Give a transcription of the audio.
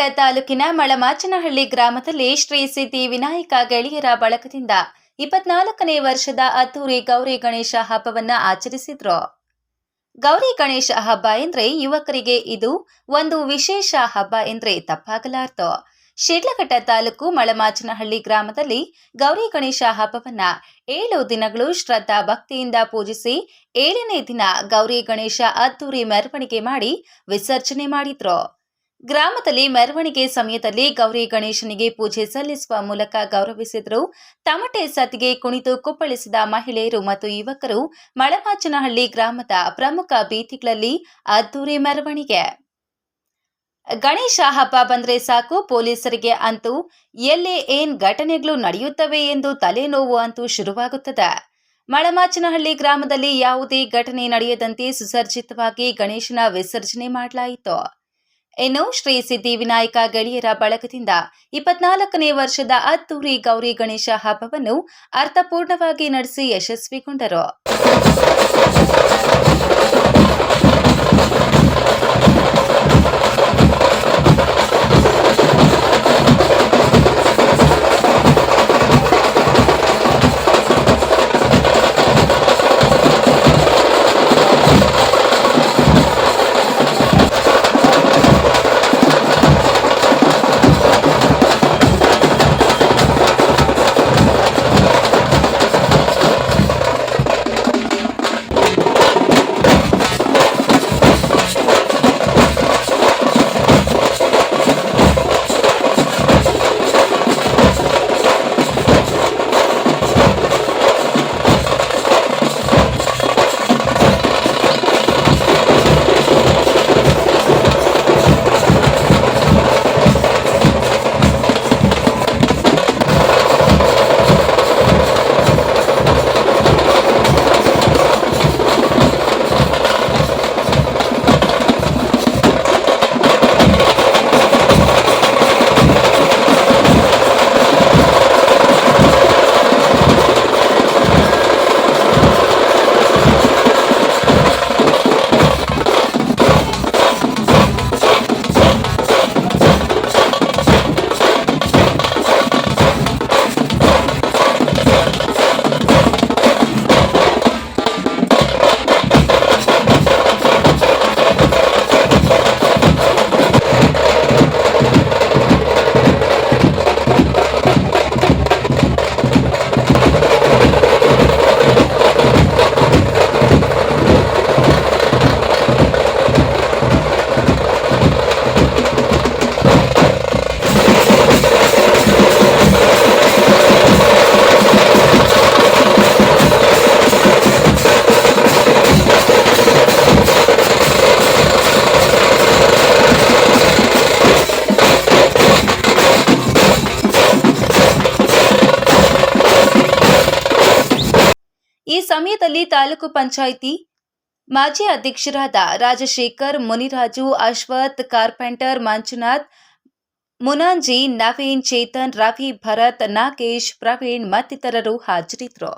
ತಾಲೂಕಿನ ಮಳಮಾಚನಹಳ್ಳಿ ಗ್ರಾಮದಲ್ಲಿ ಶ್ರೀ ಸಿದ್ದಿ ವಿನಾಯಕ ಗೆಳೆಯರ ಬಳಕದಿಂದ ಇಪ್ಪತ್ನಾಲ್ಕನೇ ವರ್ಷದ ಅದ್ದೂರಿ ಗೌರಿ ಗಣೇಶ ಹಬ್ಬವನ್ನ ಆಚರಿಸಿದ್ರು. ಗೌರಿ ಗಣೇಶ ಹಬ್ಬ ಎಂದ್ರೆ ಯುವಕರಿಗೆ ಇದು ಒಂದು ವಿಶೇಷ ಹಬ್ಬ ಎಂದ್ರೆ ತಪ್ಪಾಗಲಾರ್ದು. ಶಿಡ್ಲಘಟ್ಟ ತಾಲೂಕು ಮಳಮಾಚನಹಳ್ಳಿ ಗ್ರಾಮದಲ್ಲಿ ಗೌರಿ ಗಣೇಶ ಹಬ್ಬವನ್ನ ಏಳು ದಿನಗಳು ಶ್ರದ್ಧಾ ಭಕ್ತಿಯಿಂದ ಪೂಜಿಸಿ ಏಳನೇ ದಿನ ಗೌರಿ ಗಣೇಶ ಅದ್ದೂರಿ ಮೆರವಣಿಗೆ ಮಾಡಿ ವಿಸರ್ಜನೆ ಮಾಡಿದ್ರು. ಗ್ರಾಮದಲ್ಲಿ ಮೆರವಣಿಗೆ ಸಮಯದಲ್ಲಿ ಗೌರಿ ಗಣೇಶನಿಗೆ ಪೂಜೆ ಸಲ್ಲಿಸುವ ಮೂಲಕ ಗೌರವಿಸಿದರು. ತಮಟೆ ಸತಿಗೆ ಕುಣಿತು ಕುಪ್ಪಳಿಸಿದ ಮಹಿಳೆಯರು ಮತ್ತು ಯುವಕರು ಮಳಮಾಚನಹಳ್ಳಿ ಗ್ರಾಮದ ಪ್ರಮುಖ ಬೀದಿಗಳಲ್ಲಿ ಅದ್ದೂರಿ ಮೆರವಣಿಗೆ. ಗಣೇಶ ಹಬ್ಬ ಬಂದ್ರೆ ಸಾಕು, ಪೊಲೀಸರಿಗೆ ಅಂತೂ ಎಲ್ಲೇ ಏನ್ ಘಟನೆಗಳು ನಡೆಯುತ್ತವೆ ಎಂದು ತಲೆನೋವು ಅಂತೂ ಶುರುವಾಗುತ್ತದೆ. ಮಳಮಾಚನಹಳ್ಳಿ ಗ್ರಾಮದಲ್ಲಿ ಯಾವುದೇ ಘಟನೆ ನಡೆಯದಂತೆ ಸುಸರ್ಜಿತವಾಗಿ ಗಣೇಶನ ವಿಸರ್ಜನೆ ಮಾಡಲಾಯಿತು. ಇನ್ನು ಶ್ರೀ ಸಿದ್ಧಿ ವಿನಾಯಕ ಗೆಳೆಯರ ಬಳಗದಿಂದ ಇಪ್ಪತ್ನಾಲ್ಕನೇ ವರ್ಷದ ಅದ್ದೂರಿ ಗೌರಿ ಗಣೇಶ ಹಬ್ಬವನ್ನು ಅರ್ಥಪೂರ್ಣವಾಗಿ ನಡೆಸಿ ಯಶಸ್ವಿಗೊಂಡರು. ಸಮಯದಲ್ಲಿ ತಾಲೂಕು ಪಂಚಾಯಿತಿ ಮಾಜಿ ಅಧ್ಯಕ್ಷರಾದ ರಾಜಶೇಖರ್, ಮುನಿರಾಜು, ಅಶ್ವಥ್, ಕಾರ್ಪೆಂಟರ್ ಮಂಜುನಾಥ್, ಮುನಾಂಜಿ, ನವೀನ್ ಚೇತನ್, ರವಿ ಭರತ್, ನಾಗೇಶ್, ಪ್ರವೀಣ್ ಮತ್ತಿತರರು ಹಾಜರಿದ್ದರು.